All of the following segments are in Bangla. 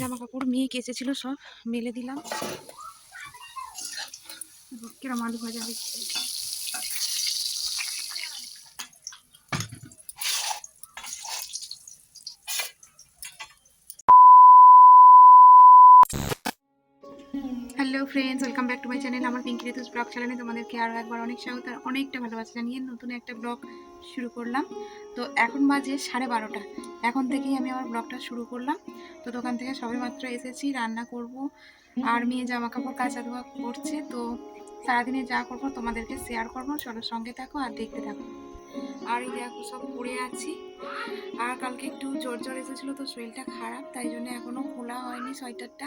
জামা কাপড় মেয়ে কেচেছিল, সব মেলে দিলাম। কিরম আলু hello friends welcome back to my channel আমার পিঙ্কি ঋতুস ব্লগ চ্যানেলে তোমাদেরকে আরও একবার অনেক স্বাগত আর অনেকটা ভালোবাসা জানিয়ে নতুন একটা ব্লগ শুরু করলাম। তো এখন বাজে সাড়ে বারোটা। এখন থেকেই আমি আমার ব্লগটা শুরু করলাম। তো দোকান থেকে সবে মাত্র এসেছি, রান্না করব। আর মেয়ে জামা কাপড় কাচা ধোয়া করছে। তো সারাদিনে যা করব তোমাদেরকে শেয়ার করব। চলো সঙ্গে থাকো আর দেখতে থাকো। আর এই দেখো সব পড়ে আছি। আর কালকে একটু জোর জোর এসেছিল, তো শরীরটা খারাপ, তাই জন্য এখনও খোলা হয়নি সোয়েটারটা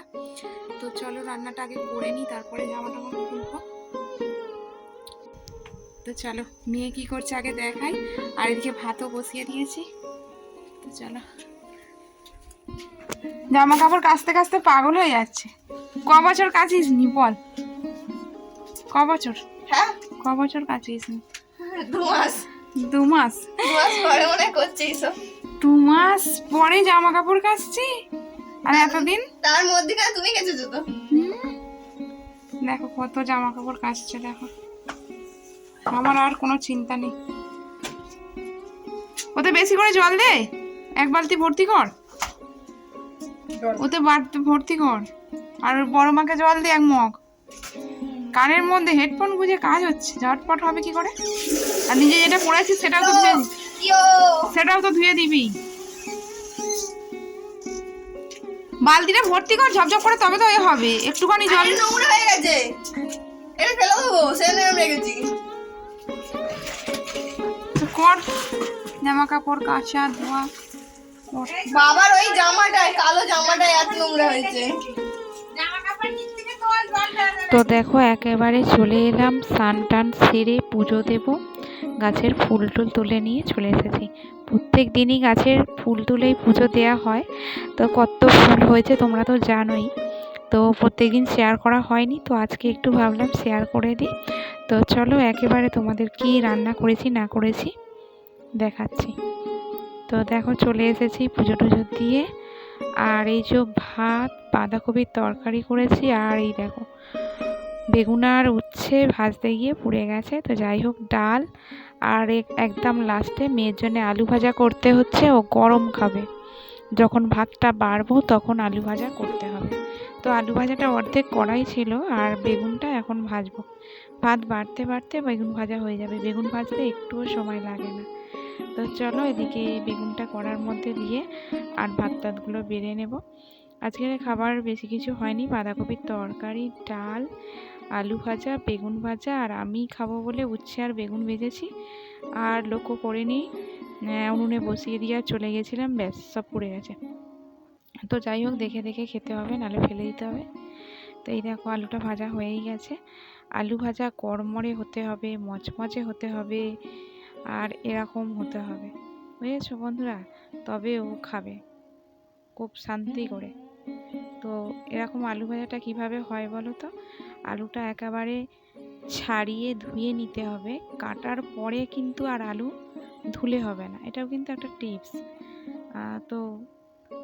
তো চলো রান্নাটা আগে করে নিই, তারপরে জামা টামা খুলবো। তো চলো মেয়ে কি করছে আগে দেখাই। আর এদিকে ভাতও বসিয়ে দিয়েছি। তো চলো। জামা কাপড় কাচতে কাচতে পাগল হয়ে যাচ্ছে। ক বছর কাচিস নি বল? ক বছর? হ্যাঁ। ক বছর কাচিস নি দু মাস। দু মাস? দু মাস পরে মনে হয় করছে দু মাস পরে জামা কাপড় কাচছি? আর এতদিন? তার মধ্যেখানে তুমি গেছো তো। দেখো কত জামা কাপড় কাচছে দেখো। আমার আর কোনো চিন্তা নেই। ওতে বেশি করে জল দে। এক বালতি ভর্তি কর। ওতে বাড়তি ভর্তি কর। আর বড় মাকে জল দে এক মগ। কানের মধ্যে হেডফোন গুঁজে কাজ হচ্ছে। ঝটপট হবে কি করে? আর নিজে যেটা পড়েছিস সেটাও তো ধুয়ে সেটাও তো ধুয়ে দিবি। বালতিটা ভর্তি কর ঝপঝপ করে তবে তো এ হবে। একটুখানি জল নোংরা হয়ে গেছে। এটা ফেলে দেবো আমি রেখেছি। কর জামা কাপড় কাচা ধোয়া বাবার ওই জামাটা কালো জামাটা এত নোংরা হয়েছে। তো দেখো একেবারে চলে এলাম স্নান টান সেরে পুজো দেব। গাছের ফুল টুল তুলে নিয়ে চলে এসেছি। প্রত্যেক দিনই গাছের ফুল তুলেই পুজো দেওয়া হয়। তো কত ফুল হয়েছে তোমরা তো জানোই। তো প্রত্যেক দিন শেয়ার করা হয়নি তো আজকে একটু ভাবলাম শেয়ার করে দিই। তো চলো একেবারে তোমাদের কি রান্না করেছি না করেছি। দেখাচ্ছি। তো দেখো চলে এসেছি পুজো টুজো দিয়ে। আর এই যে ভাত, বাঁধাকপির তরকারি করেছি, আর এই দেখো বেগুন আর উচ্ছে ভাজতে গিয়ে পুড়ে গেছে। তো যাই হোক, ডাল আর এক- একদম লাস্টে মেয়ের জন্য আলু ভাজা করতে হচ্ছে, ও গরম খাবে। যখন ভাতটা বাড়বো তখন আলু ভাজা করতে হবে। তো আলু ভাজাটা অর্ধেক করাই ছিল, আর বেগুনটা এখন ভাজবো। ভাত বাড়তে বাড়তে বেগুন ভাজা হয়ে যাবে। বেগুন ভাজতে একটুও সময় লাগে না। তো চলো এদিকে বেগুনটা করার মধ্যে দিয়ে আর ভাত টাতগুলো বেড়ে নেব। আজকের খাবার বেশি কিছু হয়নি, বাঁধাকপির তরকারি, ডাল, আলু ভাজা, বেগুন ভাজা, আর আমি খাব বলে উচ্ছে আর বেগুন ভেজেছি। আর লক্ষ্য করিনি উনুনে বসিয়ে দিয়ে আর চলে গেছিলাম, ব্যাস, সব পুড়ে গেছে। তো যাই হোক, দেখে দেখে খেতে হবে, নাহলে ফেলে দিতে হবে। তো এই দেখো, আলুটা ভাজা হয়েই গেছে। আলু ভাজা কড়মড়ে হতে হবে, মচমচে হতে হবে আর এরকম হতে হবে। বুঝেছ বন্ধুরা? তবে ও খাবে। খুব শান্তি করে। তো এরকম আলু ভাজাটা কীভাবে হয় বলো তো? আলুটা একেবারে ছাড়িয়ে ধুয়ে নিতে হবে। কাটার পরে কিন্তু আর আলু ধুলে হবে না। এটাও কিন্তু একটা টিপস। তো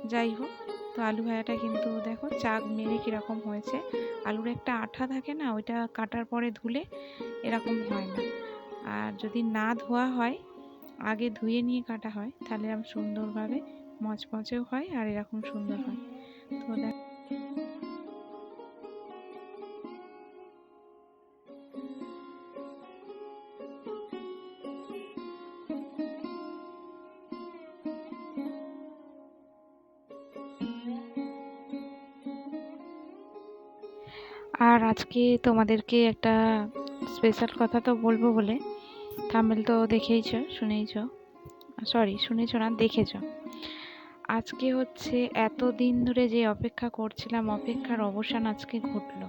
যাই হোক, তো আলু ভাজাটা কিন্তু দেখো চাক মেরে কীরকম হয়েছে। আলুর একটা আঠা থাকে না, ওইটা কাটার পরে ধুলে এরকম হয় না। আর যদি না ধোয়া হয়, আগে ধুয়ে নিয়ে কাটা হয়, তাহলে এরকম সুন্দরভাবে মচমচেও হয় আর এরকম সুন্দর হয়। তো দেখ আর আজকে তোমাদেরকে একটা স্পেশাল কথা তো বলব বলে। থামেল তো দেখেইছ, শুনেইছ। সরি শুনেছ না, দেখেছ। আজকে হচ্ছে এত দিন ধরে যে অপেক্ষা করছিলাম, অপেক্ষার অবসান আজকে ঘটলো।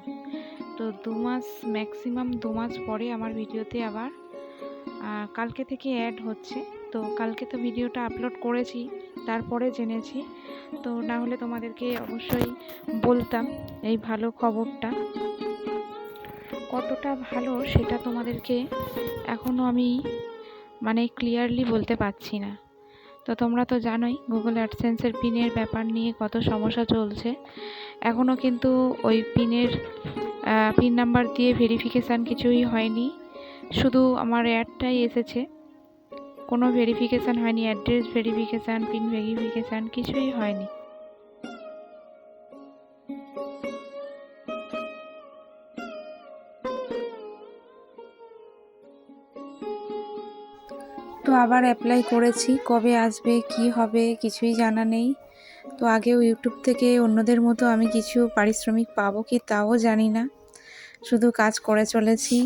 তো দু মাস ম্যাক্সিমাম দু মাস পরে আমার ভিডিওতে আবার কালকে থেকে অ্যাড হচ্ছে। তো কালকে তো ভিডিওটা আপলোড করেছি, তারপরে জেনেছি। তো না হলে তোমাদেরকে অবশ্যই বলতাম এই ভালো খবরটা। কতটা ভালো সেটা তোমাদেরকে এখনও আমি মানে ক্লিয়ারলি বলতে পারছি না। তো তোমরা তো জানোই গুগল অ্যাডসেন্সের পিনের ব্যাপার নিয়ে কত সমস্যা চলছে। এখনও কিন্তু ওই পিনের পিন নাম্বার দিয়ে ভেরিফিকেশান কিছুই হয়নি। শুধু আমার অ্যাডটাই এসেছে। কোনো ভেরিফিকেশান হয়নি অ্যাড্রেস ভেরিফিকেশান পিন ভেরিফিকেশান কিছুই হয়নি। তো আবার অ্যাপ্লাই করেছি, কবে আসবে, কি হবে, কিছুই জানা নেই। তো আগেও ইউটিউব থেকে অন্যদের মতো আমি কিছু পারিশ্রমিক পাবো কি তাও জানি না। শুধু কাজ করে চলেছি।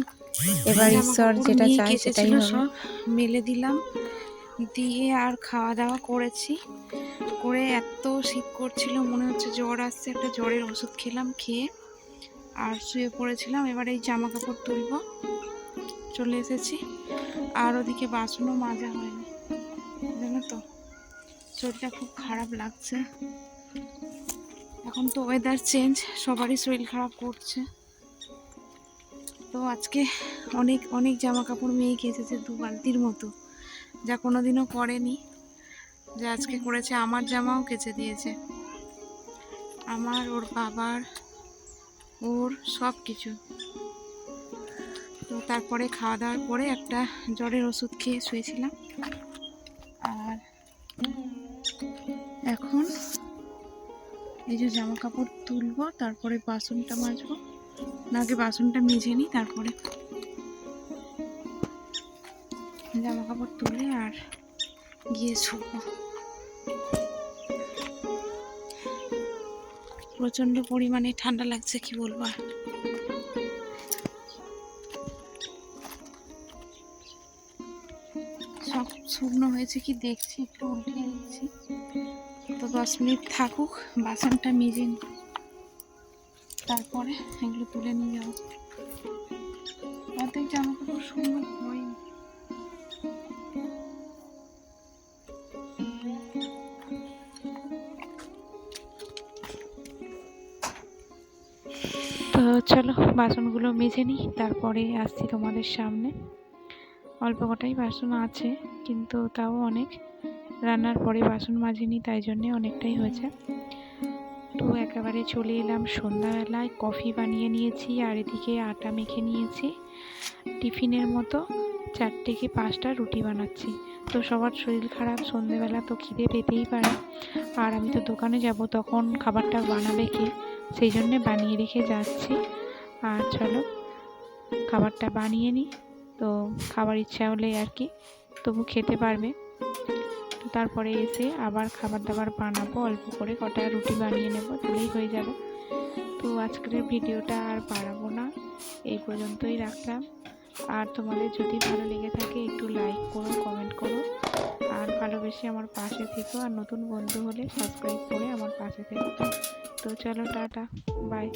এবার ঈশ্বর যেটা চায় সেটাই হবে। সব মেলে দিলাম। দিয়ে আর খাওয়া দাওয়া করেছি। করে এত শীত করছিল মনে হচ্ছে জ্বর আসছে একটা জ্বরের ওষুধ খেলাম খেয়ে আর শুয়ে পড়েছিলাম। এবার এই জামা কাপড় তুলবো। চলে এসেছি। আর ওদিকে বাসনও মাজা হয়নি। জানো তো শরীরটা খুব খারাপ লাগছে। এখন তো ওয়েদার চেঞ্জ সবারই শরীর খারাপ করছে। তো আজকে অনেক অনেক জামা কাপড় মেয়ে কেচেছে দু বালতির মতো। যা কোনোদিনও করেনি যা আজকে করেছে, আমার জামাও কেচে দিয়েছে। আমার, ওর বাবার, ওর সব কিছু তো তারপরে খাওয়া দাওয়ার পরে একটা জ্বরের ওষুধ খেয়ে শুয়েছিলাম। আর এখন এই যে জামা কাপড় তুলবো, তারপরে বাসনটা মাজবো। আগে বাসনটা মেজে নিই, তারপরে জামা কাপড় তুলে আর গিয়ে শুকবো। প্রচণ্ড পরিমাণে ঠান্ডা লাগছে, কি বলব আর। সব শুকনো হয়েছে কি দেখছি, একটু দিচ্ছি তো দশ মিনিট থাকুক, বাসনটা মেজে নিই। তারপরে এগুলো তুলে নিয়ে যাব অর্ধেক জামা কাপড় শুকনো হয়নি। তো চলো, বাসনগুলো মেজে নিই, তারপরে আসছি তোমাদের সামনে। অল্প কটাই বাসন আছে, কিন্তু তাও অনেক। রান্নার পরে বাসন মাজিনি, তাই জন্যে অনেকটাই হয়েছে। তো একেবারে চলে এলাম সন্ধ্যাবেলায়। কফি বানিয়ে নিয়েছি আর এদিকে আটা মেখে নিয়েছি। টিফিনের মতো চারটে কি পাঁচটা রুটি বানাচ্ছি। তো সবার শরীর খারাপ সন্ধেবেলা তো খিদে পেতেই পারে। আর আমি তো দোকানে যাব, তখন খাবারটা বানাবে কে? সেই জন্যে বানিয়ে রেখে যাচ্ছি। আর চলো, খাবারটা বানিয়ে নিই তো খাবার ইচ্ছা হলে আর কি, তবু খেতে পারবে। তারপরে এসে আবার খাবার দাবার বানাবো, অল্প করে কটা রুটি বানিয়ে নেব, তাহলেই হয়ে যাবে। তো আজকের ভিডিওটা আর বাড়াবো না, এই পর্যন্তই রাখলাম। আর তোমাদের যদি ভালো লেগে থাকে একটু লাইক করো কমেন্ট করো। আর ভালোবেসে আমার পাশে থেকো, আর নতুন বন্ধু হলে সাবস্ক্রাইব করে আমার পাশে থেকো। তো চলো, টাটা বাই